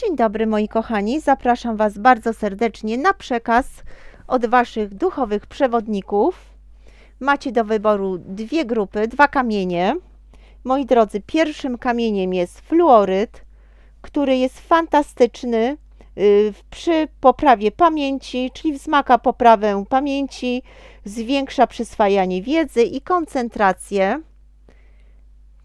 Dzień dobry moi kochani, zapraszam Was bardzo serdecznie na przekaz od Waszych duchowych przewodników. Macie do wyboru dwie grupy, dwa kamienie. Moi drodzy, pierwszym kamieniem jest fluoryt, który jest fantastyczny y, przy poprawie pamięci, czyli wzmaga poprawę pamięci, zwiększa przyswajanie wiedzy i koncentrację.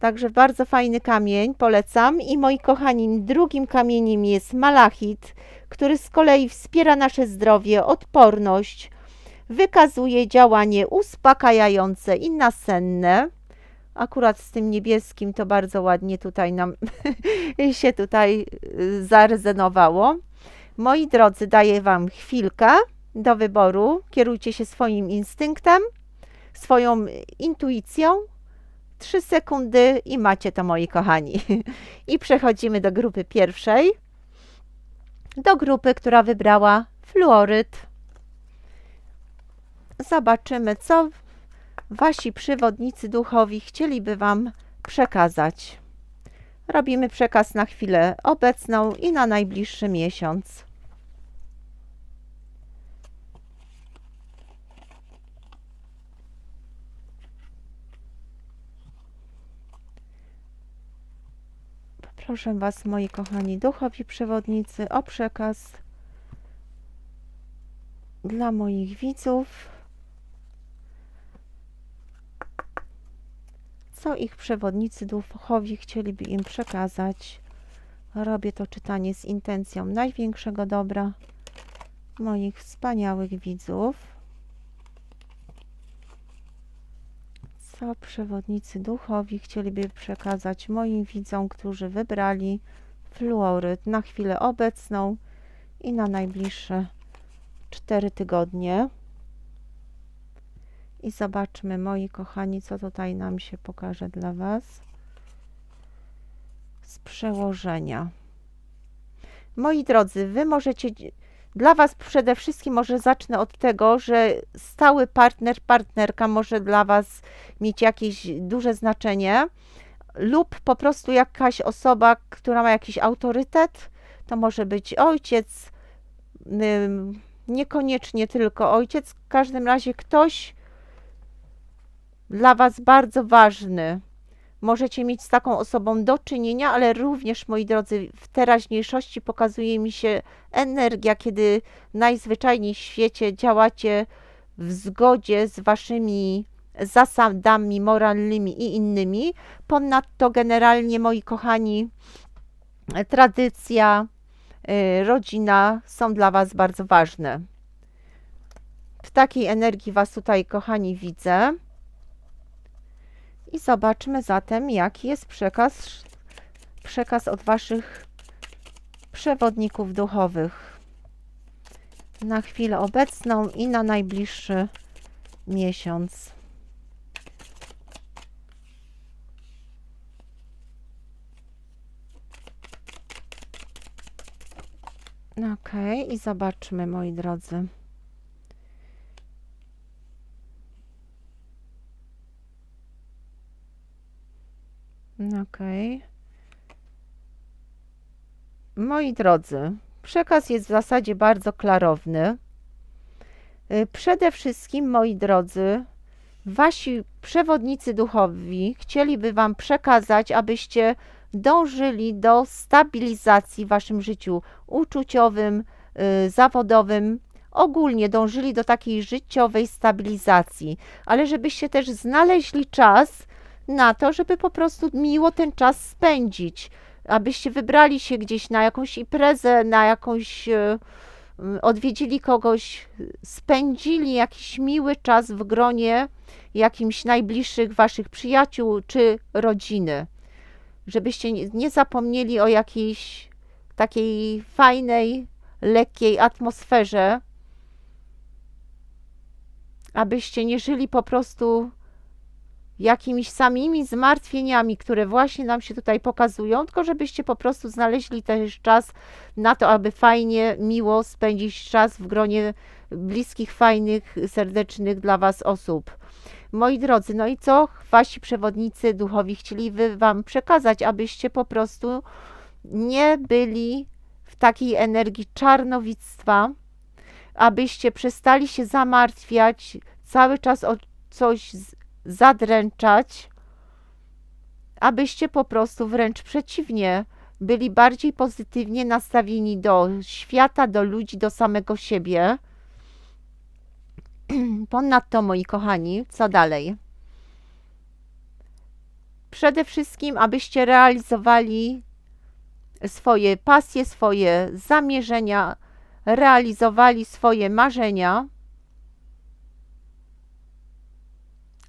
Także bardzo fajny kamień, polecam. I moi kochani, drugim kamieniem jest malachit, który z kolei wspiera nasze zdrowie, odporność, wykazuje działanie uspokajające i nasenne. Akurat z tym niebieskim to bardzo ładnie tutaj nam się tutaj y, zarezenowało. Moi drodzy, daję Wam chwilkę do wyboru. Kierujcie się swoim instynktem, swoją intuicją. Trzy sekundy i macie to, moi kochani. I przechodzimy do grupy pierwszej. Do grupy, która wybrała fluoryt. Zobaczymy, co wasi przewodnicy duchowi chcieliby Wam przekazać. Robimy przekaz na chwilę obecną i na najbliższy miesiąc. Proszę Was, moi kochani duchowi przewodnicy, o przekaz dla moich widzów. Co ich przewodnicy duchowi chcieliby im przekazać? Robię to czytanie z intencją największego dobra moich wspaniałych widzów. Co przewodnicy duchowi chcieliby przekazać moim widzom, którzy wybrali fluoryt na chwilę obecną i na najbliższe 4 tygodnie. I zobaczmy, moi kochani, co tutaj nam się pokaże dla Was z przełożenia. Moi drodzy, Wy możecie, dla Was przede wszystkim może zacznę od tego, że stały partner, partnerka może dla Was mieć jakieś duże znaczenie lub po prostu jakaś osoba, która ma jakiś autorytet, to może być ojciec, niekoniecznie tylko ojciec, w każdym razie ktoś, dla Was bardzo ważny. Możecie mieć z taką osobą do czynienia, ale również, moi drodzy, w teraźniejszości pokazuje mi się energia, kiedy najzwyczajniej w świecie działacie w zgodzie z Waszymi zasadami moralnymi i innymi. Ponadto, generalnie, moi kochani, tradycja, y, rodzina są dla Was bardzo ważne. W takiej energii Was tutaj, kochani, widzę. I zobaczmy zatem, jaki jest przekaz, przekaz od Waszych przewodników duchowych na chwilę obecną i na najbliższy miesiąc. Ok, i zobaczmy, moi drodzy. Okej. Moi drodzy, przekaz jest w zasadzie bardzo klarowny. Y, przede wszystkim, moi drodzy, wasi przewodnicy duchowi chcieliby Wam przekazać, abyście dążyli do stabilizacji w Waszym życiu uczuciowym, y, zawodowym, ogólnie dążyli do takiej życiowej stabilizacji, ale żebyście też znaleźli czas na to, żeby po prostu miło ten czas spędzić. Abyście wybrali się gdzieś na jakąś imprezę, na jakąś. E, odwiedzili kogoś, spędzili jakiś miły czas w gronie jakimś najbliższych waszych przyjaciół czy rodziny. Żebyście nie zapomnieli o jakiejś takiej fajnej, lekkiej atmosferze, abyście nie żyli po prostu jakimiś samymi zmartwieniami, które właśnie nam się tutaj pokazują, tylko żebyście po prostu znaleźli też czas na to, aby fajnie, miło spędzić czas w gronie bliskich, fajnych, serdecznych dla Was osób. Moi drodzy, no i co Wasi przewodnicy duchowi chcieliby Wam przekazać, abyście po prostu nie byli w takiej energii czarnowictwa, abyście przestali się zamartwiać, cały czas o coś zadręczać, abyście po prostu wręcz przeciwnie, byli bardziej pozytywnie nastawieni do świata, do ludzi, do samego siebie. Ponadto, moi kochani, co dalej? Przede wszystkim, abyście realizowali swoje pasje, swoje zamierzenia, realizowali swoje marzenia,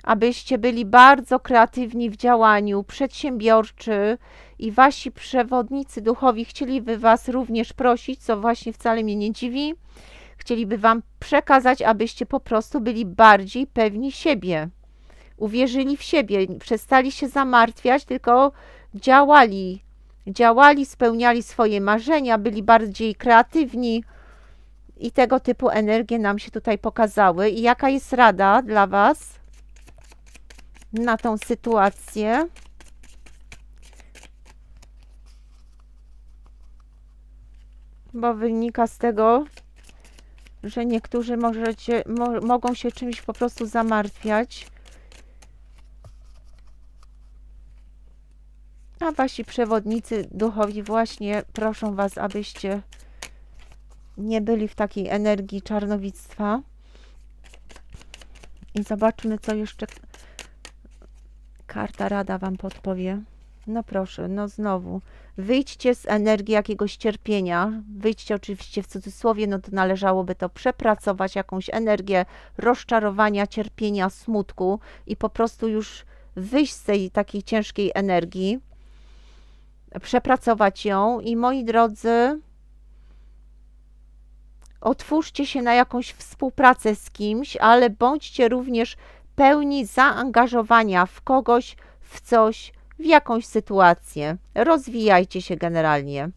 abyście byli bardzo kreatywni w działaniu, przedsiębiorczy i wasi przewodnicy duchowi chcieliby was również prosić, co właśnie wcale mnie nie dziwi, chcieliby wam przekazać, abyście po prostu byli bardziej pewni siebie. Uwierzyli w siebie, przestali się zamartwiać, tylko działali, działali, spełniali swoje marzenia, byli bardziej kreatywni i tego typu energie nam się tutaj pokazały. I jaka jest rada dla Was na tą sytuację? Bo wynika z tego, że niektórzy możecie, mo, mogą się czymś po prostu zamartwiać. A wasi przewodnicy duchowi właśnie proszą was, abyście nie byli w takiej energii czarnowictwa. I zobaczmy, co jeszcze karta rada wam podpowie. No proszę, no znowu. Wyjdźcie z energii jakiegoś cierpienia. Wyjdźcie oczywiście w cudzysłowie, no to należałoby to przepracować, jakąś energię rozczarowania, cierpienia, smutku i po prostu już wyjść z tej takiej ciężkiej energii przepracować ją i moi drodzy, otwórzcie się na jakąś współpracę z kimś, ale bądźcie również pełni zaangażowania w kogoś, w coś, w jakąś sytuację. Rozwijajcie się generalnie.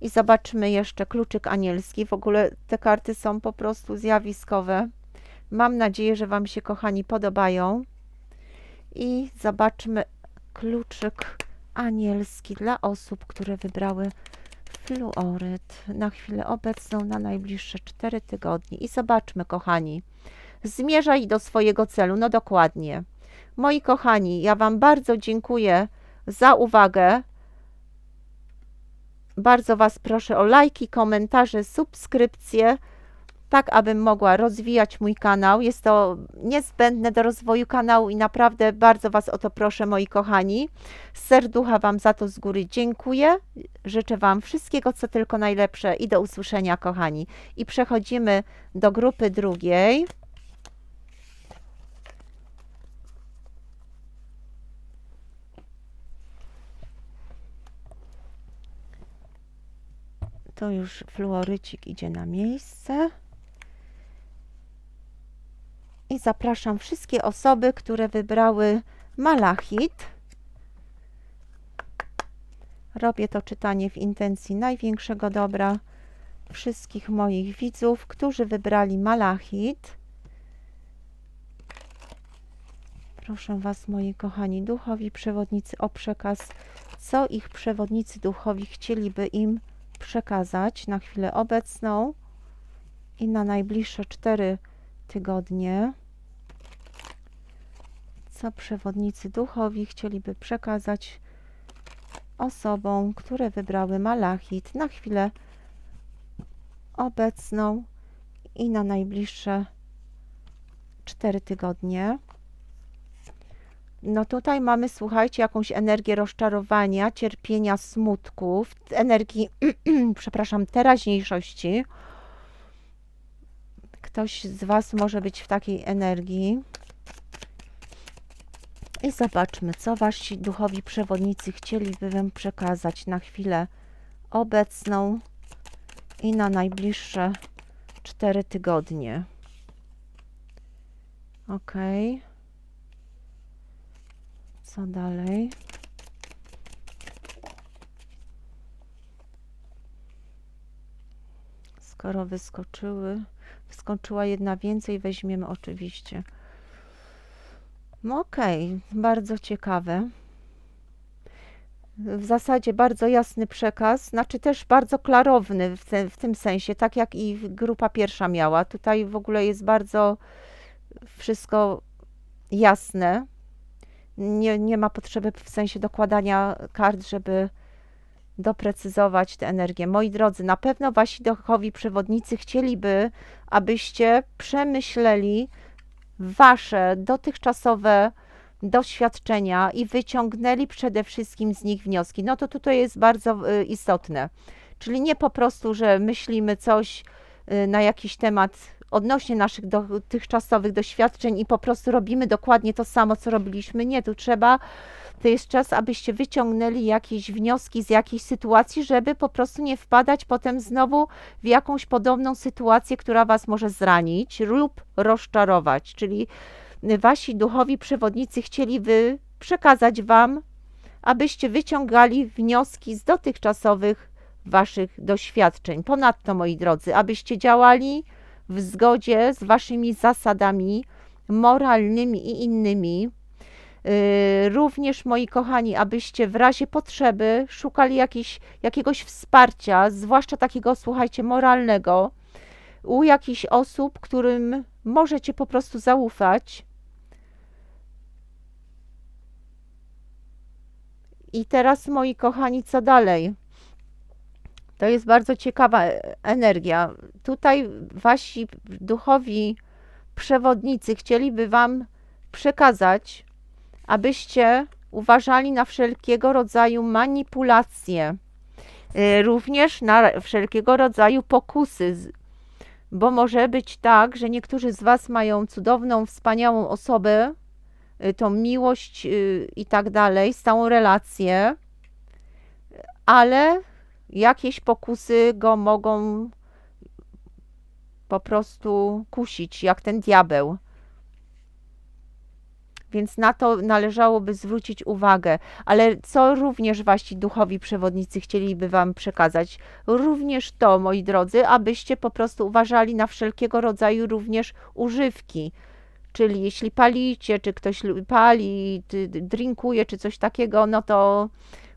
I zobaczmy jeszcze kluczyk anielski. W ogóle te karty są po prostu zjawiskowe. Mam nadzieję, że Wam się, kochani, podobają. I zobaczmy kluczyk anielski dla osób, które wybrały fluoryt na chwilę obecną, na najbliższe 4 tygodnie. I zobaczmy, kochani, zmierzaj do swojego celu. No dokładnie. Moi kochani, ja Wam bardzo dziękuję za uwagę. Bardzo Was proszę o lajki, komentarze, subskrypcje, tak abym mogła rozwijać mój kanał. Jest to niezbędne do rozwoju kanału i naprawdę bardzo Was o to proszę, moi kochani. Z serducha Wam za to z góry dziękuję. Życzę Wam wszystkiego, co tylko najlepsze i do usłyszenia, kochani. I przechodzimy do grupy drugiej. To już fluorycik idzie na miejsce. I zapraszam wszystkie osoby, które wybrały malachit. Robię to czytanie w intencji największego dobra wszystkich moich widzów, którzy wybrali malachit. Proszę Was, moi kochani duchowi przewodnicy, o przekaz, co ich przewodnicy duchowi chcieliby im przekazać na chwilę obecną i na najbliższe cztery tygodnie. Co przewodnicy duchowi chcieliby przekazać osobom, które wybrały malachit na chwilę obecną i na najbliższe cztery tygodnie. No tutaj mamy, słuchajcie, jakąś energię rozczarowania, cierpienia, smutków, energii, przepraszam, teraźniejszości. Ktoś z Was może być w takiej energii. I zobaczmy, co Wasi duchowi przewodnicy chcieliby Wam przekazać na chwilę obecną i na najbliższe cztery tygodnie. Okej. Okay. Co dalej? Skoro wyskoczyły, wyskoczyła jedna więcej, weźmiemy oczywiście. No okej, okay, bardzo ciekawe. w zasadzie bardzo jasny przekaz, znaczy też bardzo klarowny w, te, w tym sensie, tak jak i grupa pierwsza miała. Tutaj w ogóle jest bardzo wszystko jasne. Nie, nie ma potrzeby w sensie dokładania kart, żeby doprecyzować tę energię. Moi drodzy, na pewno wasi duchowi przewodnicy chcieliby, abyście przemyśleli wasze dotychczasowe doświadczenia i wyciągnęli przede wszystkim z nich wnioski. No to tutaj jest bardzo y, istotne. Czyli nie po prostu, że myślimy coś y, na jakiś temat odnośnie naszych dotychczasowych doświadczeń i po prostu robimy dokładnie to samo, co robiliśmy. Nie, tu trzeba, to jest czas, abyście wyciągnęli jakieś wnioski z jakiejś sytuacji, żeby po prostu nie wpadać potem znowu w jakąś podobną sytuację, która was może zranić lub rozczarować. Czyli wasi duchowi przewodnicy chcieliby przekazać wam, abyście wyciągali wnioski z dotychczasowych waszych doświadczeń. Ponadto, moi drodzy, abyście działali w zgodzie z waszymi zasadami moralnymi i innymi. Yy, również, moi kochani, abyście w razie potrzeby szukali jakiegoś wsparcia, zwłaszcza takiego, słuchajcie, moralnego, u jakichś osób, którym możecie po prostu zaufać. I teraz, moi kochani, co dalej? To jest bardzo ciekawa energia. Tutaj wasi duchowi przewodnicy chcieliby wam przekazać, abyście uważali na wszelkiego rodzaju manipulacje, y, również na wszelkiego rodzaju pokusy, bo może być tak, że niektórzy z was mają cudowną, wspaniałą osobę, y, tą miłość y, i tak dalej, stałą relację, ale jakieś pokusy go mogą po prostu kusić, jak ten diabeł. Więc na to należałoby zwrócić uwagę. Ale co również wasi duchowi przewodnicy chcieliby wam przekazać? Również to, moi drodzy, abyście po prostu uważali na wszelkiego rodzaju również używki. Czyli jeśli palicie, czy ktoś pali, drinkuje, czy coś takiego, no to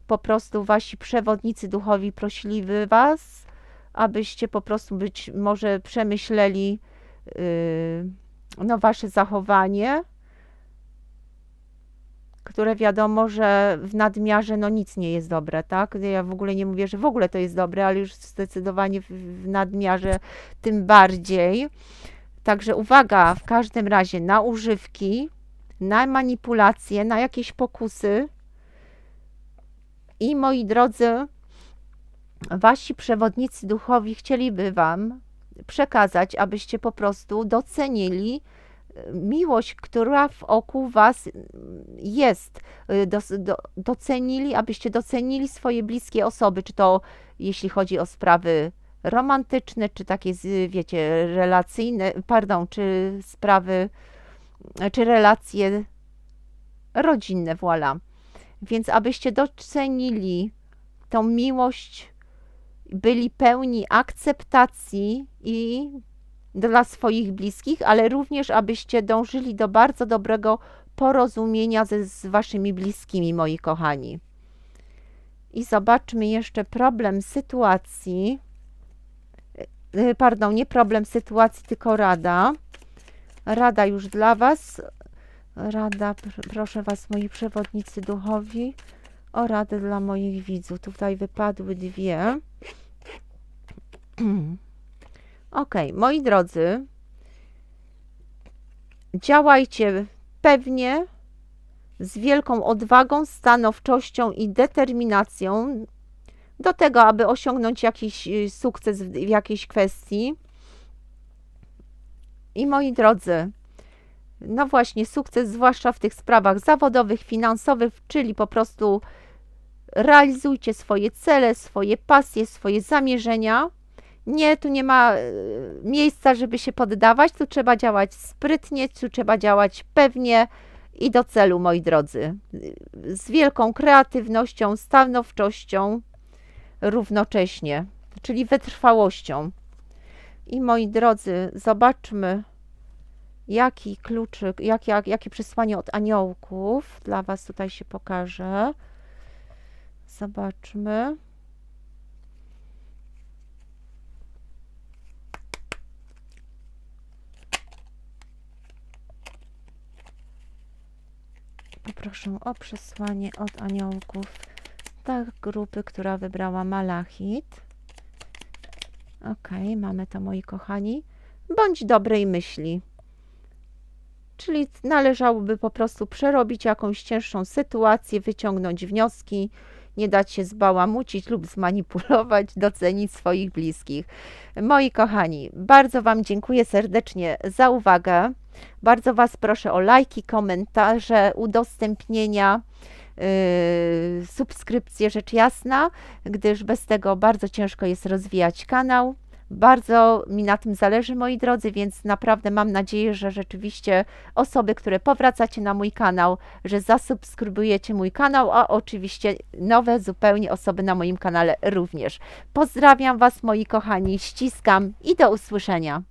po prostu wasi przewodnicy duchowi prosiliby was, abyście po prostu być może przemyśleli yy, no, wasze zachowanie, które wiadomo, że w nadmiarze no nic nie jest dobre, tak? Ja w ogóle nie mówię, że w ogóle to jest dobre, ale już zdecydowanie w nadmiarze tym bardziej. Także uwaga w każdym razie na używki, na manipulacje, na jakieś pokusy, i moi drodzy, wasi przewodnicy duchowi chcieliby wam przekazać, abyście po prostu docenili e, miłość, która w oku was jest. E, do, do, docenili, abyście docenili swoje bliskie osoby, czy to jeśli chodzi o sprawy romantyczne, czy takie, wiecie, relacyjne, pardon, czy sprawy, czy relacje rodzinne, voilà. Więc abyście docenili tą miłość, byli pełni akceptacji i dla swoich bliskich, ale również abyście dążyli do bardzo dobrego porozumienia ze, z waszymi bliskimi, moi kochani. I zobaczmy jeszcze problem sytuacji. E, pardon, nie problem sytuacji, tylko rada. Rada już dla Was. Rada, proszę Was, moi przewodnicy duchowi, o radę dla moich widzów. Tutaj wypadły dwie. ok, moi drodzy, działajcie pewnie, z wielką odwagą, stanowczością i determinacją do tego, aby osiągnąć jakiś y, sukces w jakiejś kwestii. I moi drodzy, no właśnie, sukces, zwłaszcza w tych sprawach zawodowych, finansowych, czyli po prostu realizujcie swoje cele, swoje pasje, swoje zamierzenia. Nie, tu nie ma e, miejsca, żeby się poddawać, tu trzeba działać sprytnie, tu trzeba działać pewnie i do celu, moi drodzy. Z wielką kreatywnością, stanowczością równocześnie, czyli wytrwałością. I moi drodzy, zobaczmy, jaki kluczyk, jak, jak, jakie przesłanie od aniołków dla Was tutaj się pokaże. Zobaczmy. Poproszę o przesłanie od aniołków dla grupy, która wybrała malachit. Ok, mamy to, moi kochani. Bądź dobrej myśli. Czyli należałoby po prostu przerobić jakąś cięższą sytuację, wyciągnąć wnioski, nie dać się zbałamucić lub zmanipulować, docenić swoich bliskich. Moi kochani, bardzo Wam dziękuję serdecznie za uwagę. Bardzo Was proszę o lajki, komentarze, udostępnienia, yy, subskrypcje, rzecz jasna, gdyż bez tego bardzo ciężko jest rozwijać kanał. Bardzo mi na tym zależy, moi drodzy, więc naprawdę mam nadzieję, że rzeczywiście osoby, które powracacie na mój kanał, że zasubskrybujecie mój kanał, a oczywiście nowe zupełnie osoby na moim kanale również. Pozdrawiam Was, moi kochani, ściskam i do usłyszenia.